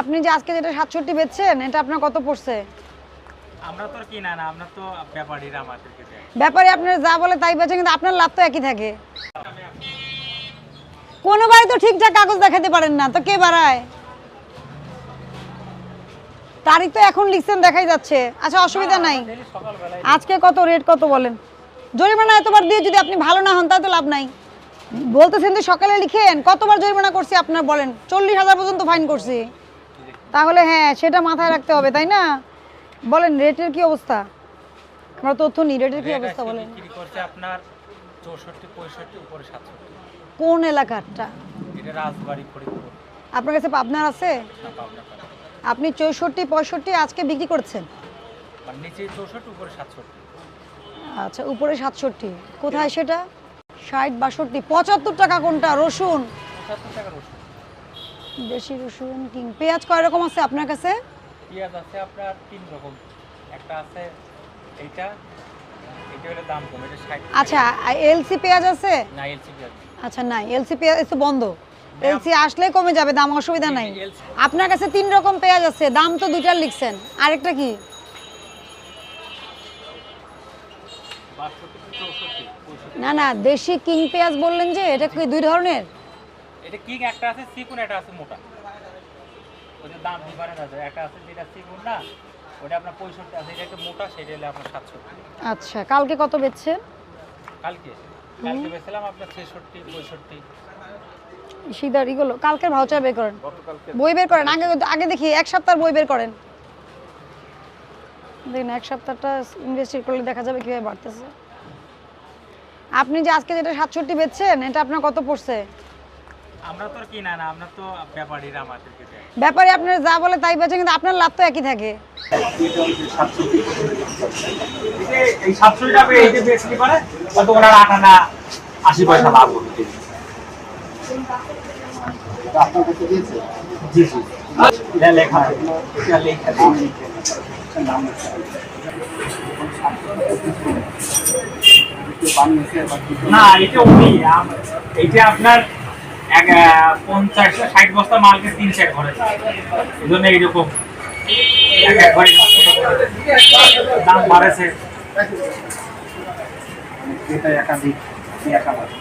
আপনি যে আজকে যেটা সাতষট্টি বেচছেন এটা আপনার কত পড়ছে? আমরা তো কিনা না আমরা তো ব্যাপারীরা আমাদেরকে দেয়। ব্যাপারে আপনার যা বলে তাই বেচে কিন্তু আপনার লাভ তো একই থাকে। কোনো বাড়ি তো ঠিকঠাক কাগজ দেখাতে পারেন না তো কে বাড়ায়? তারিখ তো এখন লিখছেন দেখাই যাচ্ছে। আচ্ছা অসুবিধা নাই। আজকে কত রেট কত বলেন? জরিমানা এতবার দিয়ে যদি আপনি ভালো না হন তাহলে তো লাভ নাই। বলতেছেন যে সকালে লিখেন কতবার জরিমানা করছি আপনার বলেন। চল্লিশ হাজার পর্যন্ত ফাইন করছি। তাহলে হ্যাঁ সেটা মাথায় রাখতে হবে তাই না? বলেন রেটের কি অবস্থা? আমরা তথ্য নিই রেটের কি অবস্থা বলেন। আপনার চৌষট্টি পঁয়ষট্টি উপরে সাতষট্টি। কোন এলাকারটা? এটা রাজবাড়ি ফরিদপুর। আপনার কাছে পাবনার আছে? না। আপনি চৌষট্টি পঁয়ষট্টি আজকে বিক্রি করছেন? মানে আচ্ছা উপরে সাতষট্টি। কোথায় সেটা? ষাট বাষট্টি পঁচাত্তর টাকা কোনটা? রসুন। পঁচাত্তর টাকার ওষুধ দেশি রসুন কিং। পেঁয়াজ কয় রকম আছে আপনার কাছে? পেঁয়াজ আছে আপনার তিন রকম। একটা আছে এইটা এটা হলে দাম কম এটা ষাট আচ্ছা এলসি পেঁয়াজ আছে? না এলসি পেঁয়াজ। আচ্ছা নাই এলসি পেঁয়াজ এসে বন্ধ। এলসি আসলে কমে যাবে দাম অসুবিধা নাই। আপনার কাছে তিন রকম পেঁয়াজ আছে দাম তো দুইটার লিখছেন। আরেকটা কি? না না দেশি কিং পেঁয়াজ বললেন যে এটা কি দুই ধরনের? এটা কিং একটা আছে চিকুন একটা আছে মোটা। ওদের দাম ডিফারেন্ট আছে। একটা আছে যেটা চিকুন না ওটা আপনার পঁয়ষট্টি আছে এটা একটু মোটা সেটা হলে আপনার সাতষট্টি। আচ্ছা কালকে কত বেচছেন? কালকে? কালকে বেছিলাম আপনার ছেষট্টি পঁয়ষট্টি। সিদার ইগুলো কালকের ভাউচার বের করেন। বই বের করেন। আগে আগে দেখি এক সপ্তাহ বই বের করেন। দেখুন এক সপ্তাহটা ইনভেস্ট করলে দেখা যাবে কীভাবে বাড়তেছে। আপনি যে আজকে যেটা সাতষট্টি বেচছেন এটা আপনার কত পড়ছে? আমরা তো কিনা না আমরা তো ব্যাপারীরা আমাদেরকে দেয়। ব্যাপারে আপনার যা বলে তাই বেচে কিন্তু আপনার লাভ তো একই থাকে। এই সাতশো টাকা এই যে বেচতে পারে হয়তো ওনার আট আনা আশি পয়সা লাভ হচ্ছে আপনার কাছে দিয়েছে জি জি। এটা লেখা এটা লেখা না এটা উনি এইটা আপনার পঞ্চাশ ষাট বস্তা মালকে তিন চার ঘরে। এই জন্য এইরকম দাম বাড়েছে। একাধিক একাধিক।